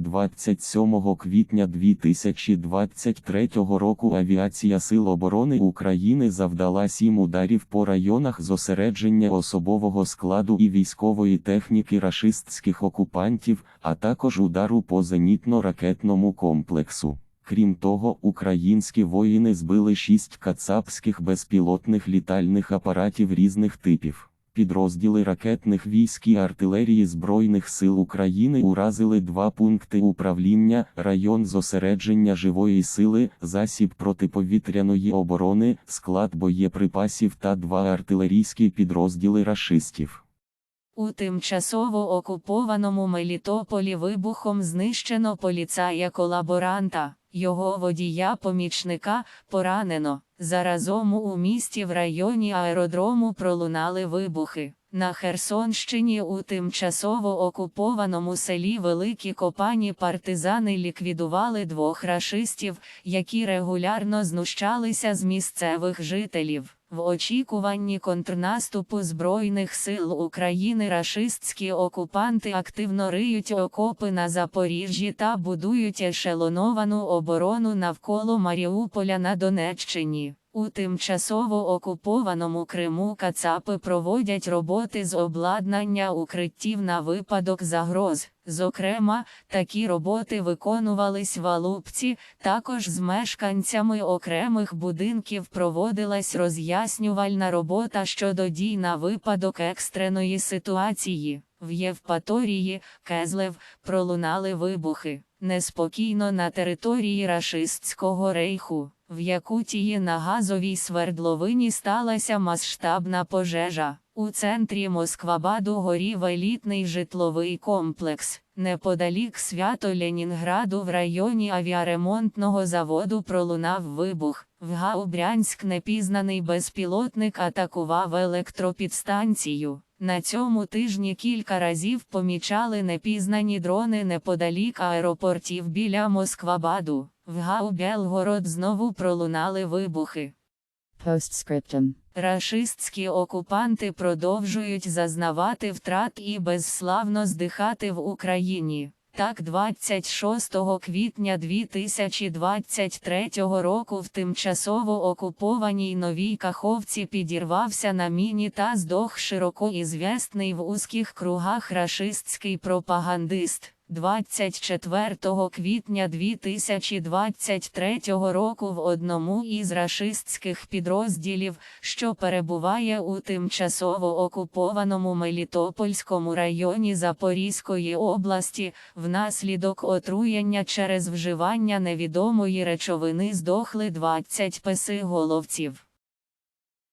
27 квітня 2023 року Авіація Сил оборони України завдала сім ударів по районах зосередження особового складу і військової техніки рашистських окупантів, а також удару по зенітно-ракетному комплексу. Крім того, українські воїни збили шість кацапських безпілотних літальних апаратів різних типів. Підрозділи ракетних військ і артилерії Збройних сил України уразили два пункти управління, район зосередження живої сили, засіб протиповітряної оборони, склад боєприпасів та два артилерійські підрозділи рашистів. У тимчасово окупованому Мелітополі вибухом знищено поліцая-колаборанта, його водія-помічника поранено. Заразом у місті в районі аеродрому пролунали вибухи. На Херсонщині у тимчасово окупованому селі Великі Копані партизани ліквідували двох рашистів, які регулярно знущалися з місцевих жителів. В очікуванні контрнаступу Збройних сил України рашистські окупанти активно риють окопи на Запоріжжі та будують ешелоновану оборону навколо Маріуполя на Донеччині. У тимчасово окупованому Криму Кацапи проводять роботи з обладнання укриттів на випадок загроз. Зокрема, такі роботи виконувались в Алупці, також з мешканцями окремих будинків проводилась роз'яснювальна робота щодо дій на випадок екстреної ситуації. В Євпаторії, Кезлев, пролунали вибухи. Неспокійно на території рашистського рейху. В Якутії на газовій свердловині сталася масштабна пожежа. У центрі Москвабаду горів елітний житловий комплекс. Неподалік свято Ленінграду в районі авіаремонтного заводу пролунав вибух. В Гаубрянськ непізнаний безпілотник атакував електропідстанцію. На цьому тижні кілька разів помічали непізнані дрони неподалік аеропортів біля Москвабаду. В Гау-Белгород знову пролунали вибухи. Постскриптум. Рашистські окупанти продовжують зазнавати втрат і безславно здихати в Україні. Так, 26 квітня 2023 року в тимчасово окупованій Новій Каховці підірвався на міні та здох широко ізвісний в узких кругах рашистський пропагандист. 24 квітня 2023 року в одному із рашистських підрозділів, що перебуває у тимчасово окупованому Мелітопольському районі Запорізької області, внаслідок отруєння через вживання невідомої речовини здохли 20 песиголовців.